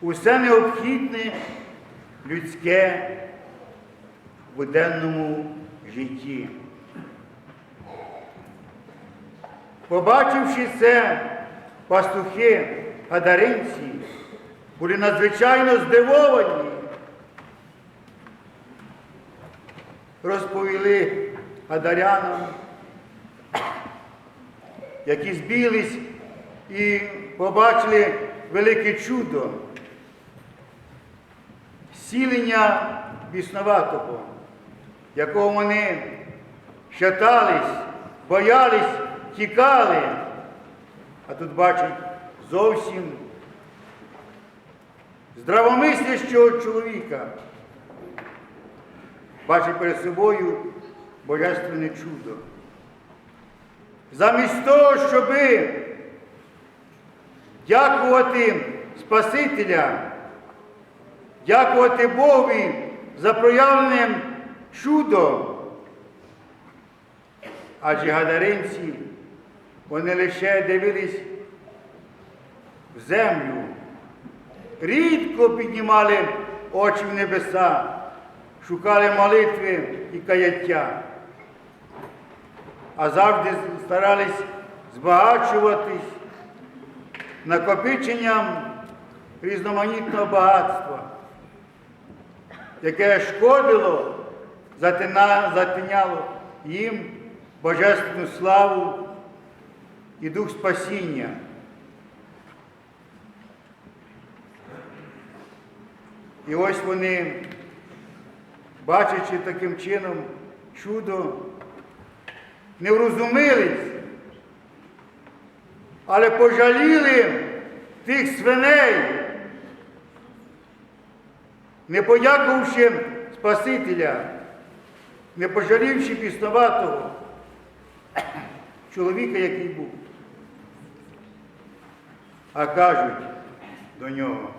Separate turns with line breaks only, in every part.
Усе необхідне людське в буденному житті. Побачивши це, пастухи гадаринці були надзвичайно здивовані. Розповіли гадарянам, які збілись і побачили велике чудо зцілення біснуватого, якого вони щатались, боялись, тікали, а тут бачать зовсім здравомислящого чоловіка, бачить перед собою божественне чудо. Замість того, щоби дякувати Спасителя, дякувати Богові за проявлене чудо. Адже гадаринці, вони лише дивились в землю, рідко піднімали очі в небеса, шукали молитви і каяття, а завжди старались збагачуватись накопиченням різноманітного багатства, яке шкодило, затиняло їм божественну славу і дух спасіння. І ось вони, бачачи таким чином чудо, не врозумились, але пожаліли тих свиней, не подякувавши Спасителя, не пожалівши піснуватого чоловіка, який був. А кажуть до нього,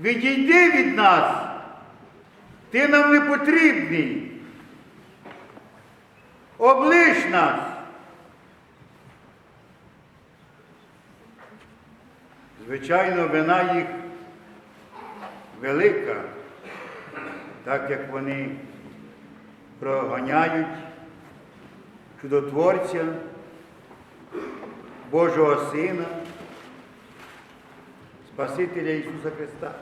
відійди від нас, ти нам не потрібний, облиш нас. Звичайно, вина їх велика, так як вони проганяють чудотворця, Божого Сина, Спасителя Ісуса Христа.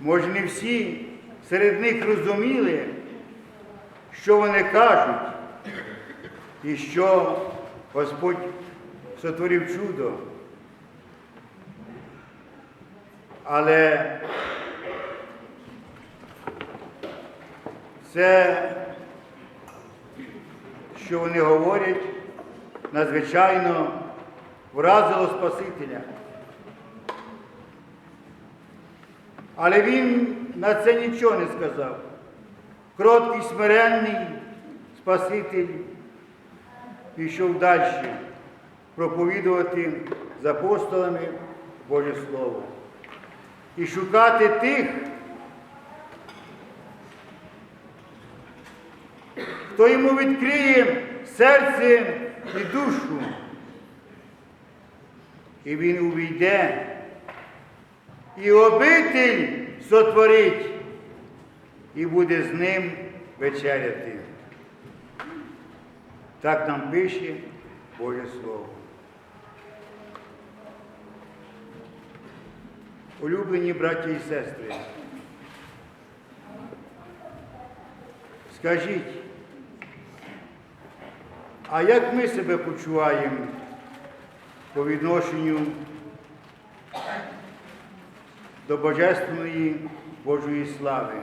Може, не всі серед них розуміли, що вони кажуть, і що Господь сотворив чудо. Але це, що вони говорять, надзвичайно вразило Спасителя. Але він на це нічого не сказав. Кроткий, смиренний Спаситель пішов далі проповідувати з апостолами Боже Слово. І шукати тих, хто йому відкриє серце і душу, і він увійде. І обитель сотворить, і буде з ним вечеряти. Так нам пише Боже Слово. Улюблені браті і сестри, скажіть, а як ми себе почуваємо по відношенню до Божественної Божої слави,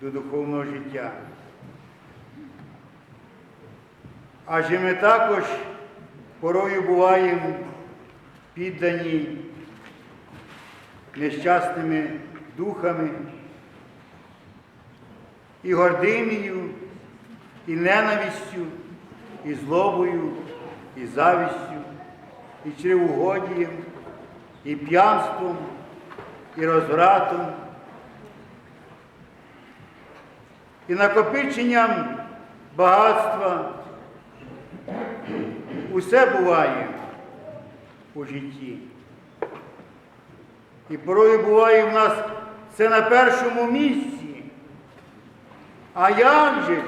до духовного життя? Адже ми також порою буваємо піддані нещасними духами і гординею, і ненавистю, і злобою, і завістю, і чревугодієм, і п'янством, і розвратом, і накопиченням багатства. Усе буває у житті. І порою буває в нас це на першому місці. А як же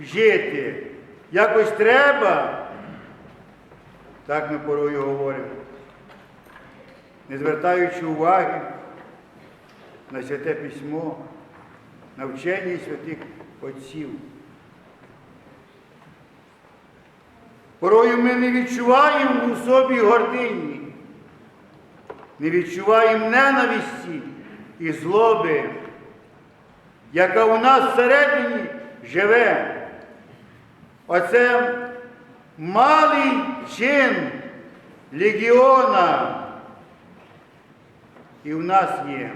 жити? Якось треба. Так ми порою говоримо, не звертаючи уваги на святе письмо, на вчення святих отців. Порою ми не відчуваємо у собі гордині, не відчуваємо ненависті і злоби, яка у нас всередині живе. Оце малий чин легіона і в нас є,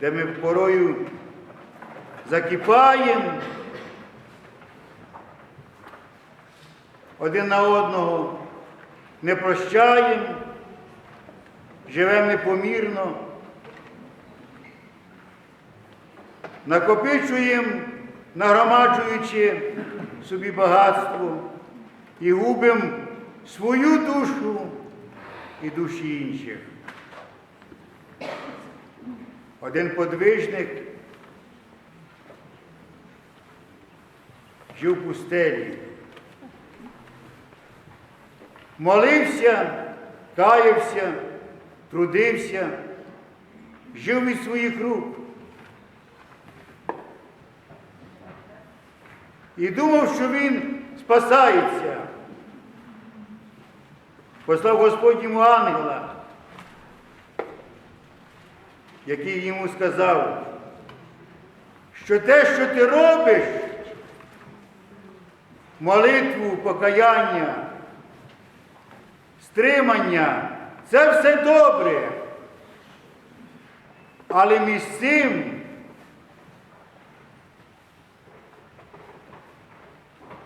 де ми порою закипаємо один на одного, не прощаємо, живемо непомірно, накопичуємо, нагромаджуючи собі багатство і губимо свою душу і душі інших. Один подвижник жив в пустелі. Молився, каявся, трудився, жив від своїх рук. І думав, що він спасається. Послав Господь йому ангела, який йому сказав, що те, що ти робиш, молитву, покаяння, стримання, це все добре. Але між цим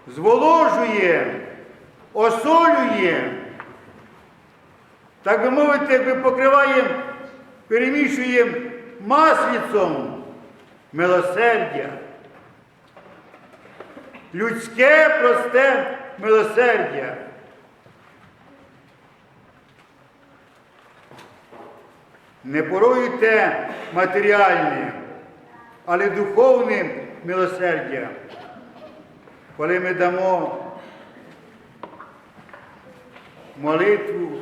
зволожує, осолює, так би мовити, якби покриває, перемішує маслицом милосердя. Людське просте милосердя. Не порою те матеріальне, але духовне милосердя. Коли ми дамо молитву,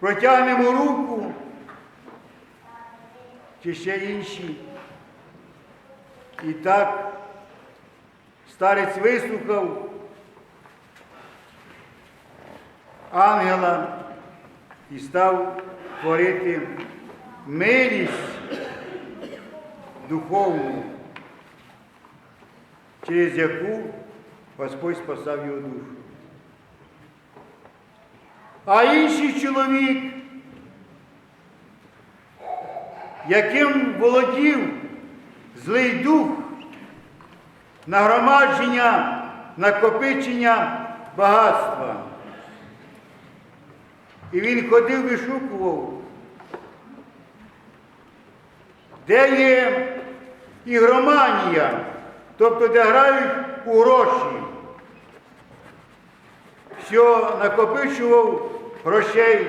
протягнемо руку чи ще інші. І так старець вислухав ангела і став творити милість духовну, через яку Господь спасав його душу. А інший чоловік, яким володів злий дух, нагромадження, накопичення багатства. І він ходив вишукував, де є ігроманія, тобто де грають у гроші. Що накопичував грошей,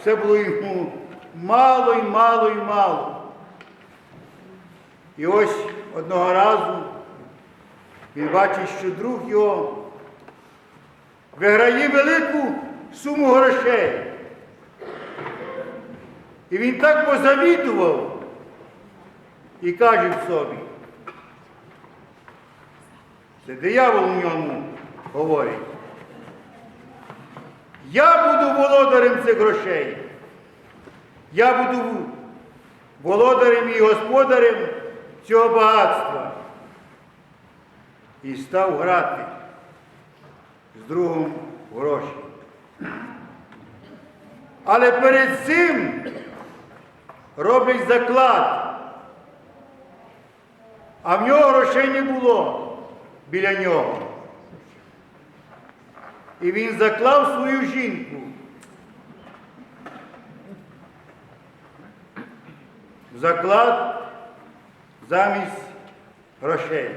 все було йому мало і мало і мало. І ось одного разу він бачить, що друг його виграє велику суму грошей. І він так позавідував і каже собі. Це диявол у ньому говорить. Я буду володарем цих грошей. Я буду володарем і господарем цього багатства. І став грати з другом гроші. Але перед цим роблять заклад. А в нього грошей не було біля нього. І він заклав свою жінку. Заклад замість грошей.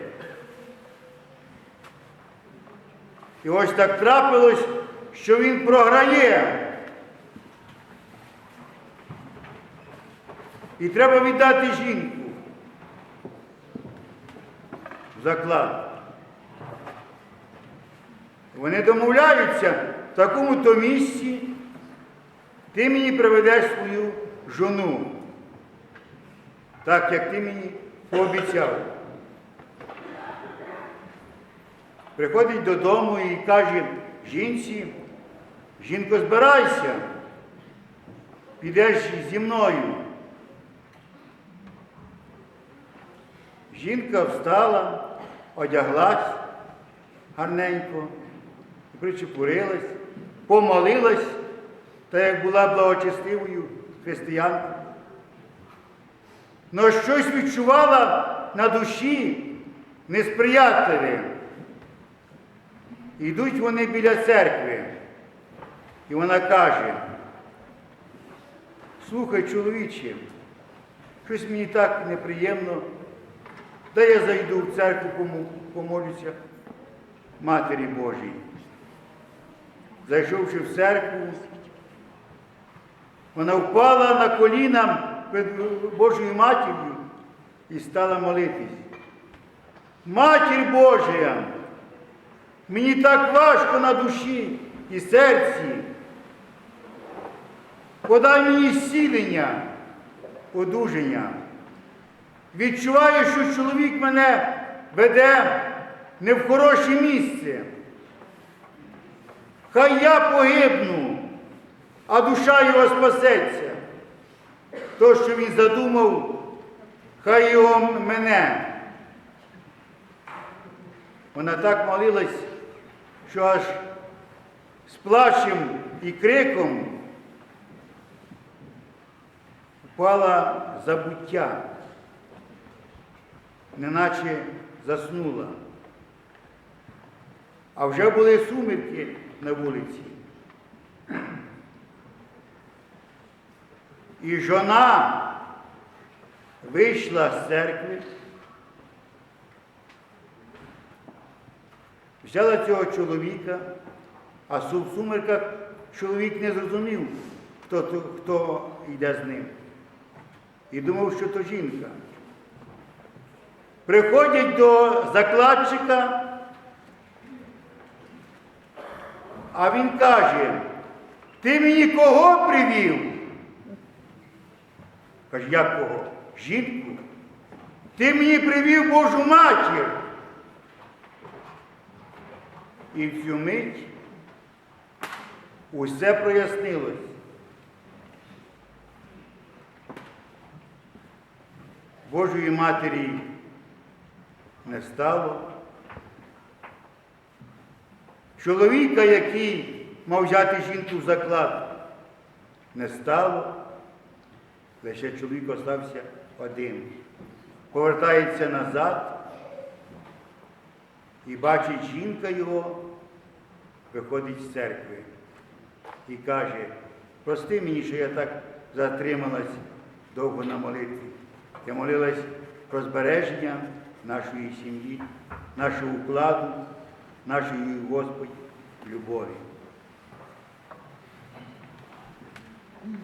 І ось так трапилось, що він програє. І треба віддати жінку в заклад. Вони домовляються в такому-то місці, ти мені приведеш свою жону, так як ти мені пообіцяв. Приходить додому і каже жінці, жінко, збирайся, підеш зі мною. Жінка встала, одяглась гарненько, причепурилась, помолилась, та як була благочестивою християнкою. Но щось відчувала на душі несприятливе. Йдуть вони біля церкви, і вона каже, слухай, чоловіче, щось мені так неприємно, де я зайду в церкву, помолюся Матері Божій. Зайшовши в церкву, вона впала на коліна перед Божою матір'ю і стала молитись. Матір Божа, мені так важко на душі і серці. Подай мені зцілення, одужання. Відчуваю, що чоловік мене веде не в хороше місце. Хай я погибну, а душа його спасеться. То, що він задумав, хай його мене. Вона так молилась, що аж з плачем і криком впала забуття, неначе заснула. А вже були сумерки на вулиці. І жона вийшла з церкви, взяла цього чоловіка, а в сумерках чоловік не зрозумів, хто, хто йде з ним. І думав, що то жінка. Приходять до закладчика, а він каже, ти мені кого привів? Каже, як кого? Жінку. Ти мені привів Божу матір. І в цю мить усе прояснилось. Божої матері не стало. Чоловіка, який мав взяти жінку в заклад, не стало. Лише чоловік остався один. Повертається назад і бачить жінка його, виходить з церкви і каже, прости мені, що я так затрималась довго на молитві. Я молилась про збереження нашої сім'ї, нашого укладу, нашої Господь любові.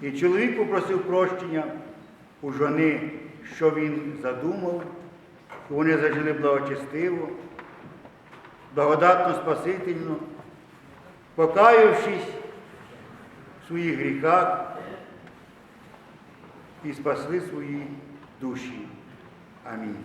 І чоловік попросив прощення у жони, що він задумав, і вони зажили благочестиво, благодатно спасительно, покаявшись в своїх гріхах і спасли свої душі. Амінь.